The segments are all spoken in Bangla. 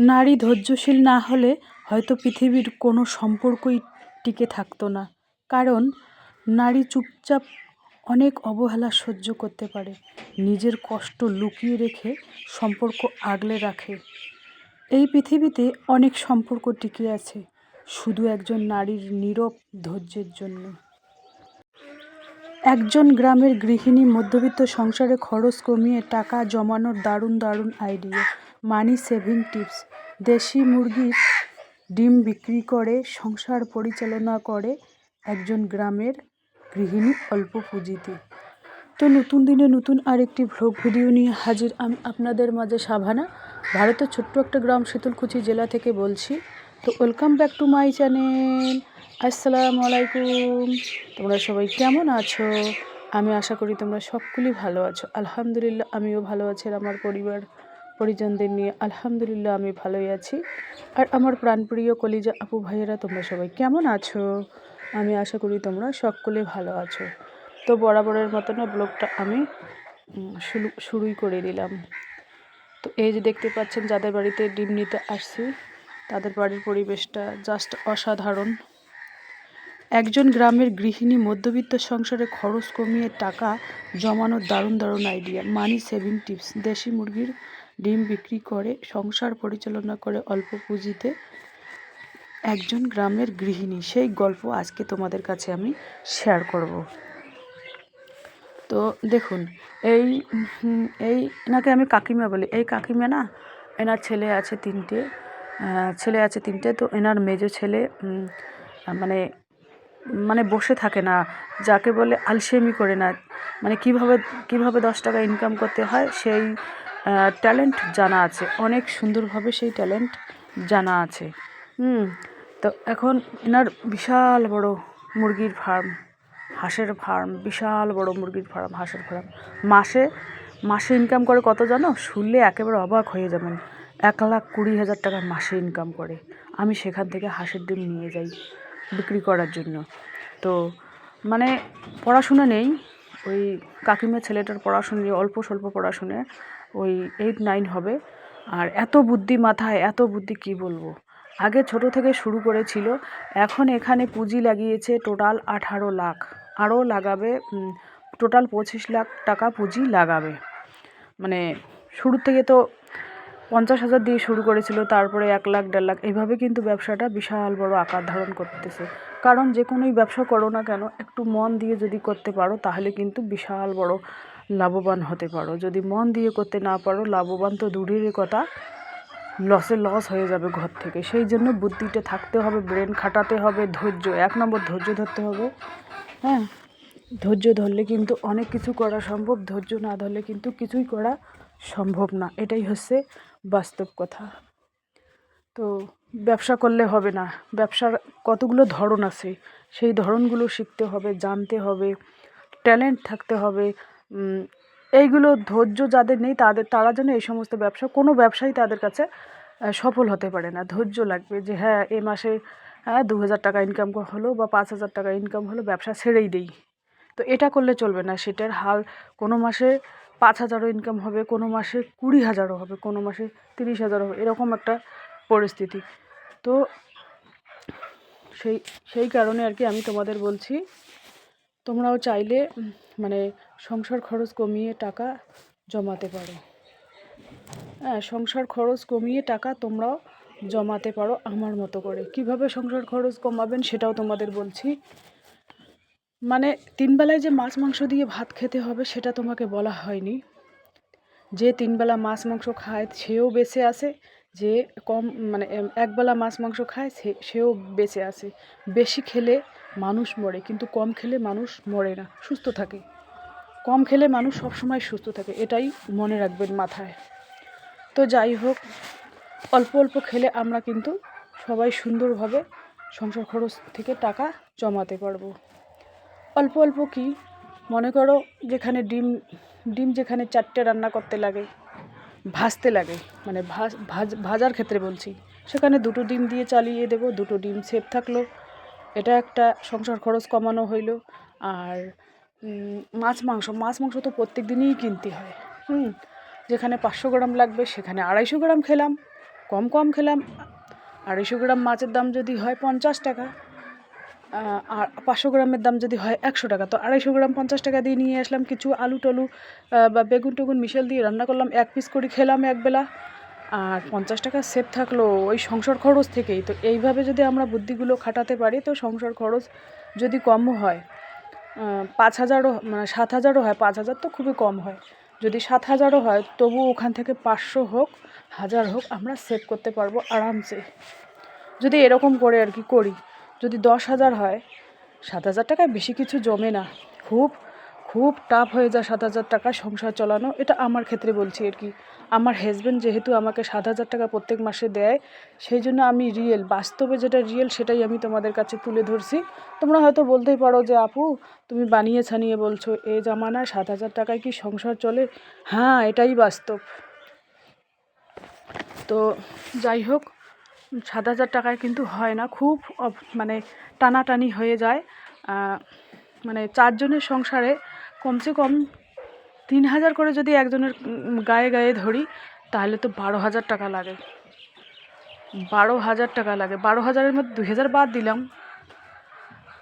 নারী ধৈর্যশীল না হলে হয়তো পৃথিবীর কোনো সম্পর্কই টিকে থাকতো না। কারণ, নারী চুপচাপ অনেক অবহেলা সহ্য করতে পারে। নিজের কষ্ট লুকিয়ে রেখে সম্পর্ক আগলে রাখে। এই পৃথিবীতে অনেক সম্পর্ক টিকে আছে, শুধু একজন নারীর নীরব ধৈর্যের জন্য। একজন গ্রামের গৃহিণী মধ্যবিত্ত সংসারে খরচ কমিয়ে টাকা জমানোর দারুণ দারুণ আইডিয়া মানি সেভিং টিপস। দেশি মুরগির ডিম বিক্রি করে, সংসার পরিচালনা করে একজন গ্রামের গৃহিণী অল্প পুঁজিতে। তো নতুন দিনে নতুন আরেকটি ভ্লগ ভিডিও নিয়ে হাজির আমি আপনাদের মাঝে সাভানা। ভারতের ছোট্ট একটা গ্রাম শীতলকুচি জেলা থেকে বলছি। তো welcome back to my channel আসসালামু আলাইকুম। তোমরা সবাই কেমন আছো? আমি আশা করি তোমরা সকলেই ভালো আছো। আলহামদুলিল্লাহ, আমিও ভালো আছি আমার পরিবার। পরিজনদের নিয়ে আলহামদুলিল্লাহ আমি ভালোই আছি। আর আমার প্রাণপ্রিয় কলিজা আপু ভাইয়েরা, তোমরা সবাই কেমন আছো? আমি আশা করি তোমরা সকলে ভালো আছো। তো বরাবরের মতো না, ব্লগটা আমি শুরু, শুরুই করে দিলাম। তো এই যে দেখতে পাচ্ছেন, যাদের বাড়িতে ডিম নিতে আসছি, তাদের বাড়ির পরিবেশটা জাস্ট অসাধারণ। একজন গ্রামের গৃহিণী মধ্যবিত্ত সংসারে খরচ কমিয়ে টাকা জমানোর দারুণ দারুণ আইডিয়া মানি সেভিং টিপস, দেশি মুরগির ডিম বিক্রি করে, সংসার পরিচালনা করে অল্প পুঁজিতে একজন গ্রামের গৃহিণী। সেই গল্প আজকে তোমাদের কাছে আমি শেয়ার করব। তো দেখুন, এই এই এনাকে আমি কাকিমা বলি। এই কাকিমা না, এনার ছেলে আছে তিনটে ছেলে আছে তিনটে, তো এনার মেজো ছেলে মানে মানে বসে থাকে না, যাকে বলে আলসেমি করে না। মানে কীভাবে কীভাবে দশ টাকা ইনকাম করতে হয়, সেই ট্যালেন্ট জানা আছে। অনেক সুন্দরভাবে সেই ট্যালেন্ট জানা আছে। হুম। তো এখন এনার বিশাল বড় মুরগির ফার্ম হাঁসের ফার্ম বিশাল বড় মুরগির ফার্ম হাঁসের ফার্ম মাসে মাসে ইনকাম করে কত জানো? শুনলে একেবারে অবাক হয়ে যাবেন। এক লাখ কুড়ি হাজার টাকা মাসে ইনকাম করে। আমি সেখান থেকে হাঁসের ডিম নিয়ে যাই বিক্রি করার জন্য। তো মানে পড়াশোনা নেই। ওই কাকিমা ছেলেটার পড়াশুনে অল্প স্বল্প পড়াশুনে। ওই এইট নাইন হবে। আর এত বুদ্ধি মাথায়, এত বুদ্ধি কি বলব? আগে ছোট থেকে শুরু করেছিল। এখন এখানে পুঁজি লাগিয়েছে টোটাল আঠারো লাখ। আরও লাগাবে টোটাল পঁচিশ লাখ টাকা পুঁজি লাগাবে। মানে শুরু থেকে তো পঞ্চাশ হাজার দিয়ে শুরু করেছিল, তারপরে এক লাখ, দেড় লাখ। এইভাবে কিন্তু ব্যবসাটা বিশাল বড় আকার ধারণ করতেছে। কারণ যে কোনোই ব্যবসা করো না কেন, একটু মন দিয়ে যদি করতে পারো, তাহলে কিন্তু বিশাল বড় লাভবান হতে পারো। যদি মন দিয়ে করতে না পারো, লাভবান তো দূরের কথা লসে লস হয়ে যাবে ঘর থেকে। সেই জন্য বুদ্ধিটা থাকতে হবে ব্রেন খাটাতে হবে, ধৈর্য, এক নম্বর ধৈর্য ধরতে হবে। হ্যাঁ? ধৈর্য ধরলে কিন্তু অনেক কিছু করা সম্ভব, ধৈর্য না ধরলে কিন্তু কিছুই করা সম্ভব না। এটাই হচ্ছে বাস্তব কথা। তো ব্যবসা করলে হবে না। ব্যবসার কতগুলো ধরন আছে, সেই ধরনগুলো শিখতে হবে, জানতে হবে ট্যালেন্ট থাকতে হবে এইগুলো ধৈর্য যাদের নেই তাদের, তারা যেন এই সমস্ত ব্যবসা, কোনো ব্যবসাই তাদের কাছে সফল হতে পারে না। ধৈর্য লাগবে যে হ্যাঁ এ মাসে হ্যাঁ দু হাজার টাকা ইনকাম হলো বা পাঁচ হাজার টাকা ইনকাম হলো, ব্যবসা ছেড়েই দেই। তো এটা করলে চলবে না। সেটার হাল কোনো মাসে পাঁচ হাজারও ইনকাম হবে, কোনো মাসে কুড়ি হাজারও হবে, কোনো মাসে তিরিশ হাজারও হবে, এরকম একটা পরিস্থিতি। তো সেই সেই কারণে আর কি আমি তোমাদের বলছি তোমরাও চাইলে মানে সংসার খরচ কমিয়ে টাকা জমাতে পারো। হ্যাঁ সংসার খরচ কমিয়ে টাকা তোমরাও জমাতে পারো আমার মতো করে। কীভাবে সংসার খরচ কমাবেন সেটাও তোমাদের বলছি। মানে তিনবেলায় যে মাছ মাংস দিয়ে ভাত খেতে হবে সেটা তোমাকে বলা হয়নি। যে তিনবেলা মাছ মাংস খায় সেও বেঁচে আছে, যে কম মানে একবেলা মাছ মাংস খায় সে, সেও বেঁচে আছে। বেশি খেলে মানুষ মরে, কিন্তু কম খেলে মানুষ মরে না, সুস্থ থাকে। কম খেলে মানুষ সবসময় সুস্থ থাকে, এটাই মনে রাখবেন মাথায়। তো যাই হোক, অল্প অল্প খেলে আমরা কিন্তু সবাই সুন্দরভাবে সংসার খরচ থেকে টাকা জমাতে পারব। অল্প অল্প কি, মনে করো যেখানে ডিম ডিম যেখানে চারটে রান্না করতে লাগে, ভাজতে লাগে মানে ভাজ ভাজ, ভাজার ক্ষেত্রে বলছি, সেখানে দুটো ডিম দিয়ে চালিয়ে দেবো, দুটো ডিম সেফ থাকল এটা একটা সংসার খরচ কমানো হইল। আর মাছ, মাংস মাছ, মাংস তো প্রত্যেক দিনই কিনতে হয়। হুম, যেখানে পাঁচশো গ্রাম লাগবে সেখানে আড়াইশো গ্রাম খেলাম, কম কম খেলাম। আড়াইশো গ্রাম মাছের দাম যদি হয় পঞ্চাশ টাকা আর পাঁচশো গ্রামের দাম যদি হয় একশো টাকা, তো আড়াইশো গ্রাম পঞ্চাশ টাকা দিয়ে নিয়ে আসলাম কিছু আলু টলু বা বেগুন টেগুন মিশেল দিয়ে রান্না করলাম, এক পিস করে খেলাম একবেলা। আর পঞ্চাশ টাকা সেভ থাকল ওই সংসার খরচ থেকেই। তো এইভাবে যদি আমরা বুদ্ধিগুলো খাটাতে পারি, তো সংসার খরচ যদি কমও হয় পাঁচ হাজারও মানে সাত হাজারও হয়, পাঁচ হাজার তো খুবই কম হয়। যদি সাত হাজারও হয়, তবু ওখান থেকে পাঁচশো হোক, হাজার হোক, আমরা সেভ করতে পারব আরামসে। যদি এরকম করে আর কি করি, যদি দশ হাজার হয়, সাত হাজার টাকায় বেশি কিছু জমে না। খুব খুব টাফ হয়ে যায় সাত হাজার টাকা সংসার চালানো। এটা আমার ক্ষেত্রে বলছি আর কি। আমার হাজব্যান্ড যেহেতু আমাকে সাত হাজার টাকা প্রত্যেক মাসে দেয়, সেই জন্য আমি রিয়েল বাস্তবে যেটা রিয়েল সেটাই আমি তোমাদের কাছে তুলে ধরছি। তোমরা হয়তো বলতেই পারো যে, আপু, তুমি বানিয়ে ছানিয়ে বলছো, এ জামানায় সাত হাজার টাকায় কি সংসার চলে? হ্যাঁ এটাই বাস্তব। তো যাই হোক, সাত হাজার টাকায় কিন্তু হয় না। খুব মানে টানাটানি হয়ে যায়। মানে চারজনের সংসারে কমসে কম তিন হাজার করে যদি একজনের গায়ে গায়ে ধরি, তাহলে তো বারো হাজার টাকা লাগে। বারো হাজার টাকা লাগে। বারো হাজারের মধ্যে দুই হাজার বাদ দিলাম।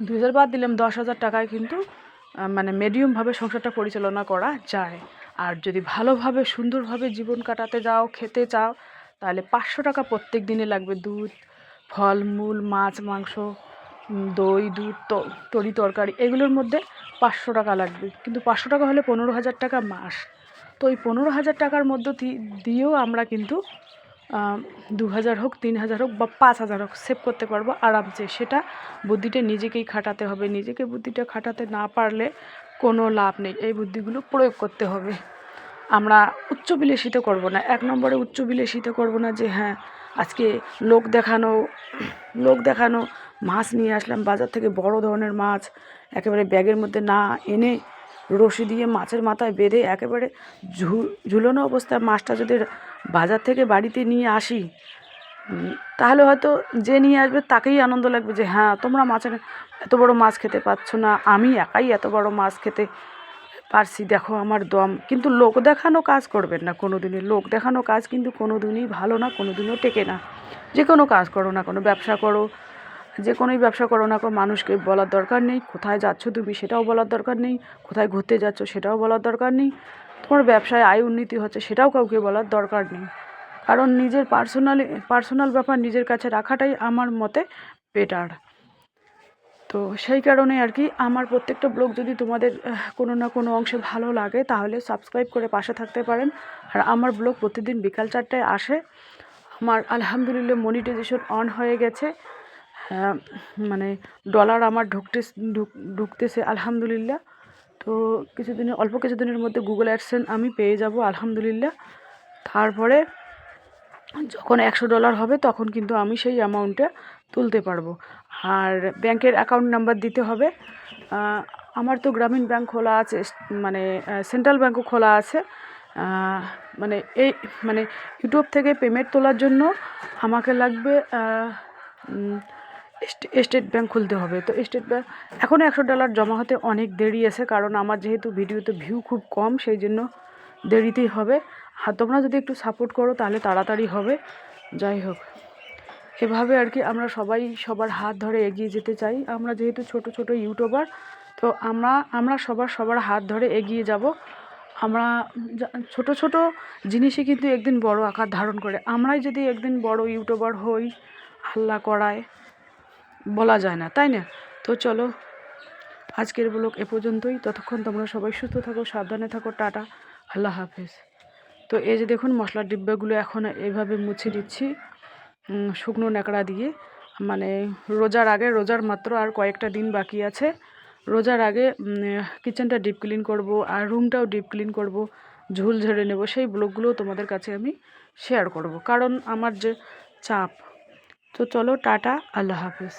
দুই হাজার বাদ দিলাম, দশ হাজার টাকায় কিন্তু মানে মিডিয়ামভাবে সংসারটা পরিচালনা করা যায়। আর যদি ভালোভাবে, সুন্দরভাবে জীবন কাটাতে যাও, খেতে চাও, তাহলে পাঁচশো টাকা প্রত্যেক দিনে লাগবে। দুধ ফলমূল মাছ, মাংস দই, দুধ তরি তরকারি, এগুলোর মধ্যে পাঁচশো টাকা লাগবে। কিন্তু পাঁচশো টাকা হলে পনেরো হাজার টাকা মাস। তো ওই পনেরো হাজার টাকার মধ্যে দিয়েও আমরা কিন্তু দু হাজার হোক, তিন হাজার হোক বা পাঁচ হাজার হোক সেভ করতে পারব আরামসে। সেটা বুদ্ধিটা নিজেকেই খাটাতে হবে। নিজেকে বুদ্ধিটা খাটাতে না পারলে কোনো লাভ নেই। এই বুদ্ধিগুলো প্রয়োগ করতে হবে। আমরা উচ্চ বিলাসিতা করব না। এক নম্বরে উচ্চ বিলাসিতা করব না যে হ্যাঁ আজকে লোক দেখানো লোক দেখানো মাছ নিয়ে আসলাম, বাজার থেকে বড় ধরনের মাছ, একেবারে ব্যাগের মধ্যে না এনে রশি দিয়ে মাছের মাথায় বেঁধে একেবারে ঝুলানো অবস্থায় মাছটা যদি বাজার থেকে বাড়িতে নিয়ে আসি তাহলে হয়তো যে নিয়ে আসবে তাকেই আনন্দ লাগবে যে হ্যাঁ তোমরা মাছের, এত বড় মাছ খেতে পারছ না, আমি একাই এত বড় মাছ খেতে পারছি, দেখো আমার দম। কিন্তু লোক দেখানো কাজ করবেন না কোনো দিনই লোক দেখানো কাজ কিন্তু কোনো দিনই ভালো না কোনো দিনও টেকে না। যে কোনো কাজ করো না কোনো, ব্যবসা করো যে কোনোই ব্যবসা করো না কোনো, মানুষকে বলার দরকার নেই। কোথায় যাচ্ছ তুমি সেটাও বলার দরকার নেই। কোথায় ঘুরতে যাচ্ছ সেটাও বলার দরকার নেই। তোমার ব্যবসায় আয় উন্নতি হচ্ছে সেটাও কাউকে বলার দরকার নেই। কারণ নিজের পার্সোনালি, পার্সোনাল ব্যাপার নিজের কাছে রাখাটাই আমার মতে বেটার তো সেই কারণে আর কি আমার প্রত্যেকটা ব্লগ যদি তোমাদের কোনো না কোনো অংশে ভালো লাগে, তাহলে সাবস্ক্রাইব করে পাশে থাকতে পারেন। আর আমার ব্লগ প্রতিদিন বিকাল চারটায় আসে। আমার আলহামদুলিল্লাহ মনিটাইজেশন অন হয়ে গেছে। মানে ডলার আমার ঢুকতে, ঢুক- ঢুকতেছে, আলহামদুলিল্লাহ। তো কিছুদিনের, অল্প কিছুদিনের মধ্যে গুগল অ্যাডসেন্স আমি পেয়ে যাব, আলহামদুলিল্লাহ। তারপরে যখন একশো ডলার হবে, তখন কিন্তু আমি সেই অ্যামাউন্টটা তুলতে পারব। আর ব্যাংকের অ্যাকাউন্ট নাম্বার দিতে হবে। আমার তো গ্রামীণ ব্যাংক খোলা আছে মানে সেন্ট্রাল ব্যাংকও খোলা আছে। মানে এই মানে ইউটিউব থেকে পেমেন্ট তোলার জন্য আমাকে লাগবে স্টেট ব্যাংক খুলতে হবে। তো স্টেট ব্যাংক এখনও একশো ডলার জমা হতে অনেক দেরি আছে, কারণ আমার যেহেতু ভিডিওতে ভিউ খুব কম, সেই জন্য দেরিতেই হবে। আর তোমরা যদি একটু সাপোর্ট করো, তাহলে তাড়াতাড়ি হবে। যাই হোক, এভাবে আর কি আমরা সবাই সবার হাত ধরে এগিয়ে যেতে চাই। আমরা যেহেতু ছোট ছোট ইউটিউবার, তো আমরা আমরা সবার সবার হাত ধরে এগিয়ে যাব। আমরা ছোট ছোট জিনিসই কিন্তু একদিন বড় আকার ধারণ করে। আমরাই যদি একদিন বড় ইউটিউবার হই হাল্লা করায়। বলা যায় না, তাই না? তো চলো, আজকের ব্লগ এ পর্যন্তই। ততক্ষণ তোমরা সবাই সুস্থ থাকো, সাবধানে থাকো, টাটা, আল্লাহ হাফেজ। তো এই যে দেখুন, মশলার ডিব্বাগুলো এখন এভাবে মুছে দিচ্ছি শুকনো ন্যাকড়া দিয়ে। মানে রোজার আগে, রোজার মাত্র আর কয়েকটা দিন বাকি আছে। রোজার আগে কিচেনটা ডিপ ক্লিন করব আর রুমটাও ডিপ ক্লিন করব, ঝুল ঝেড়ে নেব। সেই ব্লগগুলোও তোমাদের কাছে আমি শেয়ার করব। কারণ আমার যে চাপ তো চলো টাটা আল্লাহ হাফেজ।